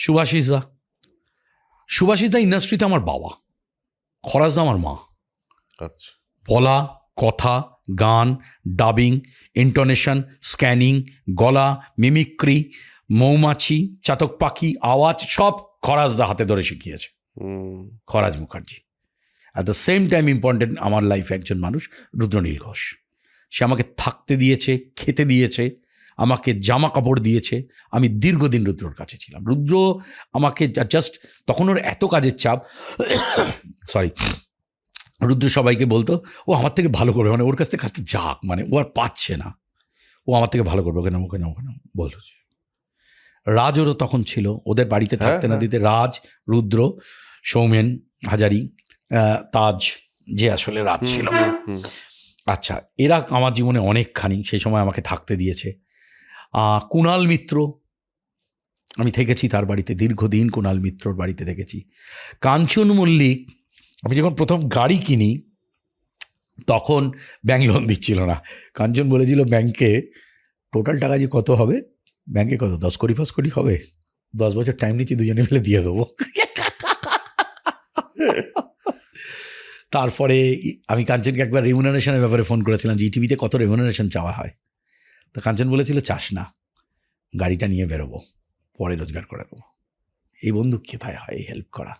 সুভাষিস। দা সুভাষিস দা ইন্ডাস্ট্রিতে আমার বাবা। খরাজ দা আমার মা। আচ্ছা। বলা কথা গান ডাবিং ইন্টোনেশন স্ক্যানিং গলা মিমিক্রি মৌমাছি চাতক পাখি আওয়াজ সব খরাজদা হাতে ধরে শিখিয়েছে। Kharaj Mukherjee. At the same time important আমার লাইফে একজন মানুষ রুদ্রনীল ঘোষ। সে আমাকে থাকতে দিয়েছে খেতে দিয়েছে আমাকে জামা কাপড় দিয়েছে। আমি দীর্ঘদিন রুদ্রর কাছে ছিলাম। রুদ্র আমাকে জাস্ট তখন ওর এত কাজের চাপ সরি রুদ্র সবাইকে বলতো ও আমার থেকে ভালো করবে। মানে ওর কাছ থেকে কাজটা যাক মানে ও আর পাচ্ছে না। ও আমার থেকে ভালো করবে ওকে নাম ওকে নাম ওকে নাম বলতো রাজও তখন ছিল ওদের বাড়িতে হ্যাঁ, থাকতে না হ্যাঁ। দিতে রাজ রুদ্র সৌমেন হাজারি তাজ যে আসলে রাজ ছিল। আচ্ছা এরা আমার জীবনে অনেকখানি সেই সময় আমাকে থাকতে দিয়েছে। কুণাল মিত্র। আমি থেকেছি তার বাড়িতে, দীর্ঘদিন কুণাল মিত্রর বাড়িতে থেকেছি। কাঞ্চন মল্লিক, আমি যখন প্রথম গাড়ি কিনি, তখন ব্যাংক লোন দিচ্ছিল না। কাঞ্চন বলেছিল, ব্যাংকে টোটাল টাকা যে কত হবে? ব্যাংকে কত? দশ কোটি পাঁচ কোটি হবে? দশ বছর টাইম নিচ্ছি, দুজনে মিলে দিয়ে দেবো। তারপরে আমি কাঞ্চনকে একবার রেমুনারেশনের ব্যাপারে ফোন করেছিলাম যে টিভিতে কত রেমুনারেশন চাওয়া হয়? তো কাঞ্চন বলেছিল, চাস না, গাড়িটা নিয়ে বেরোবো, পরে রোজগার করে দেবো এই বন্ধু কেথায় হয়? হেল্প করা।